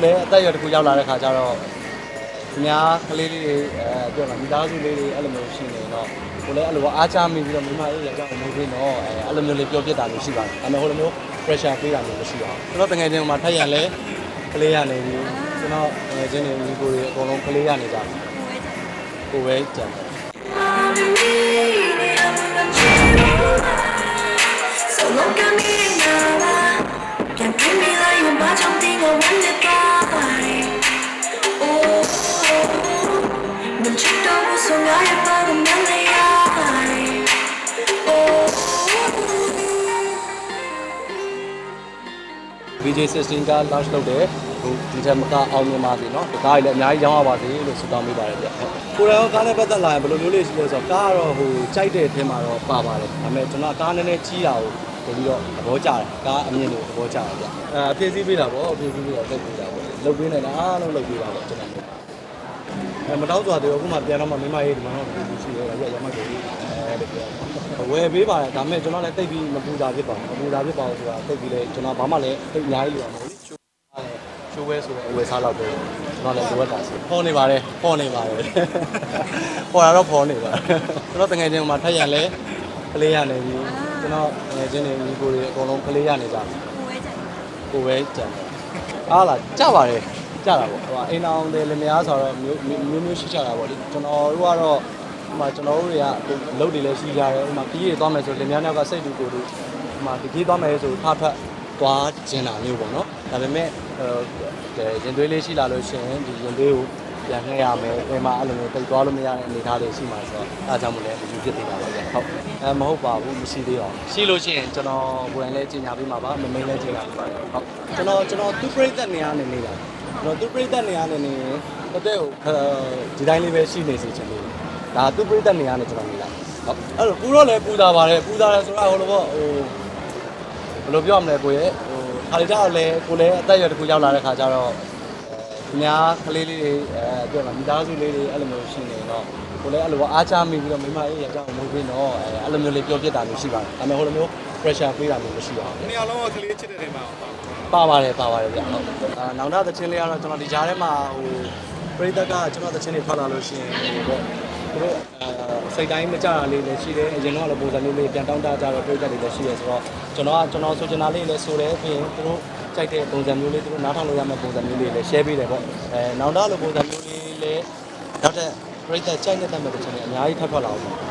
ကိုလည်းအသက်အရွယ်တစ်ခုရောက်လာတဲ့ခါကျတော့အများကလေးလေးတွေအဲပြောမှာမိသားစုလေးတွေအဲ့လိုမျိုးရှိနေတော့ကိုလည်းအဲ့လိုအားချမိပြီးတော့မိမလေးယောက်ျားကိုမဟုတ်ဘူးနော်အဲအဲ့လိုမျိုးလေးပြောပြတာမျိုးရှိပါတယ်ဒါပေမဲ့ဟိုလိုမျိုး pressure ပေးတာမျိုးမရှိပါဘူးကျွန်တော်တကယ်ချင်းမှာထက်ရလဲကလေးရနေပြီကျွန်တော်တကယ်ချင်းနေညီကိုတွေအကုန်လုံးကလေးရနေကြတယ်ကိုပဲကြံတယ် VJ16 က launch လုပ်တယ်ဟိုဒီထက်မကအောင်မြင်ပါစေเนาะကားကြီးလည်းအများကြီးရောင်းရပါစေလို့ဆုတောင်းပေးပါတယ်ဗျကိုယ်တော်ကားနဲ့ပတ်သက်လာရင်ဘယ်လိုမျိုးလေးရှိလဲဆိုတော့ကားကတော့ဟိုကြိုက်တဲ့အထင်းမှာတော့ပါပါတယ်ဒါပေမဲ့ကျွန်တော်ကားနည်းနည်းကြီးတာကိုပို့ပြီးတော့သဘောကျတယ်ကားအမြင့်ကိုသဘောကျတယ်ဗျအဲအပြည့်စည်းပေးတာပေါ့အပြည့်စည်းပေးတော့တက်ပေးတာပေါ့လုပ်ပေးနေတာအားလုံးလုပ်ပေးတာပေါ့ကျွန်တော်အဲ မတော့စွာသေးဘူးအခုမှပြန်တော့မှမိမရေးဒီမှာတော့ဒီရှိတယ်ရရမှတ်တယ်အဲဒီပြောဝယ်ပေးပါတယ်ဒါပေမဲ့ကျွန်တော်လည်းတိတ်ပြီးမပူတာဖြစ်ပါဘူးမပူတာဖြစ်ပါဘူးဆိုတာတိတ်ပြီးလဲကျွန်တော်ဘာမှလည်းတိတ်အများကြီးလို့ရမှာလေချိုးချိုးဝဲဆိုတဲ့အဝယ်စားတော့ပဲကျွန်တော်လည်းလိုအပ်တာစီပေါ်နေပါတယ်ပေါ်နေပါတယ်ပေါ်တာတော့ပေါ်နေပါတယ်ကျွန်တော်တကယ်ချင်းမှာထက်ရလဲကလေးရနေပြီကျွန်တော်တကယ်ချင်းနေညီကိုတွေအကုန်လုံးကလေးရနေကြတယ်ကိုပဲကြံတယ်အားလားကြပါတယ် ကြတာပေါ့ဟိုအိမ်အောင်တယ်လင်မယားဆိုတော့မျိုးမျိုးမျိုးရှိကြတာပေါ့လေကျွန်တော်တို့ကတော့ဟိုမှာကျွန်တော်တို့တွေကအလုပ်တွေလည်းရှိကြတယ်ဟိုမှာပြီးရသွားမယ်ဆိုလင်မယားနောက်ကစိတ်တူကိုယ်တူဟိုမှာဒီကြီးသွားမယ်ဆိုထထသွားကျင်တာမျိုးပေါ့နော်ဒါပေမဲ့အဲရင်သွေးလေးရှိလာလို့ရှိရင်ဒီရင်သွေးကိုပြန်ခဲ့ရမယ်အဲမှာအဲ့လိုမျိုးတိတ်သွားလို့မရတဲ့အနေအထားလေးရှိမှာဆိုတော့အဲဒါကြောင့်မလဲမယူဖြစ်နေတာပါဗျဟုတ်အဲမဟုတ်ပါဘူးမရှိသေးတော့ရှိလို့ရှိရင်ကျွန်တော်ကိုယ်တိုင်လည်းကြီးညာပေးမှာပါမမင်းလည်းကြီးညာပေးပါတယ်ဟုတ်ကျွန်တော်ကျွန်တော်သူ့ပြိသက်နေရနေနေတာကျွန် တော်သူ့ပြိသက်နေရနေနေတကယ်ကိုဒီတိုင်းလေးပဲရှိနေစေချင်လို့ဒါသူ့ပြိသက်နေရနေကျွန်တော်နေလာဟုတ်အဲ့တော့ပူတော့လည်းပူတာပါတယ်ပူတာလည်းဆိုတော့ဟိုလိုပေါ့ဟိုဘယ်လိုပြောရမလဲကိုရဲ့ဟိုခါလီတာကလည်းကိုလည်းအသက်အရွယ်တစ်ခုရောက်လာတဲ့ခါကျတော့အများကလေးလေးတွေအဲပြောမှာမိသားစုလေးတွေအဲ့လိုမျိုးရှိနေတော့ကိုလည်းအဲ့လိုအားချမိပြီးတော့မိမလေးယောက်ျားကိုမဟုတ်ဘူးနော်အဲအဲ့လိုမျိုးလေးပြောပြတာမျိုးရှိပါတယ်ဒါပေမဲ့ဟိုလိုမျိုး pressure ပေးတာမျိုးမရှိပါဘူးနေရာလုံးကကလေးချစ်တဲ့နေမှာပါပါပါတယ်ပါပါတယ်ဗျဟုတ်အာနောင်တသချင်းလေးကတော့ကျွန်တော်ဒီကြားထဲမှာဟိုပရိသတ်ကကျွန်တော်သချင်းတွေထွက်လာလို့ရှိရင်ဟိုပေါ့သူတို့အဲစိတ်တိုင်းမကြတာလေးလည်းရှိတယ်အရင်တော့လည်းပုံစံမျိုးလေးပြန်တောင်းတကြတော့ပရိသတ်တွေလည်းရှိရဆိုတော့ကျွန်တော်ကကျွန်တော်ဆိုချင်တာလေးလည်းဆိုတယ်ပြီးရင်သူတို့ကြိုက်တဲ့ပုံစံမျိုးလေးသူတို့နားထောင်လို့ရမယ့်ပုံစံမျိုးလေးလည်း share ပေးတယ်ပေါ့အဲနောင်တလိုပုံစံမျိုးလေးလည်းနောက်ထပ်ပရိသတ်ကြိုက်နေတဲ့မဲ့သချင်းတွေအများကြီးထပ်ထွက်လာအောင်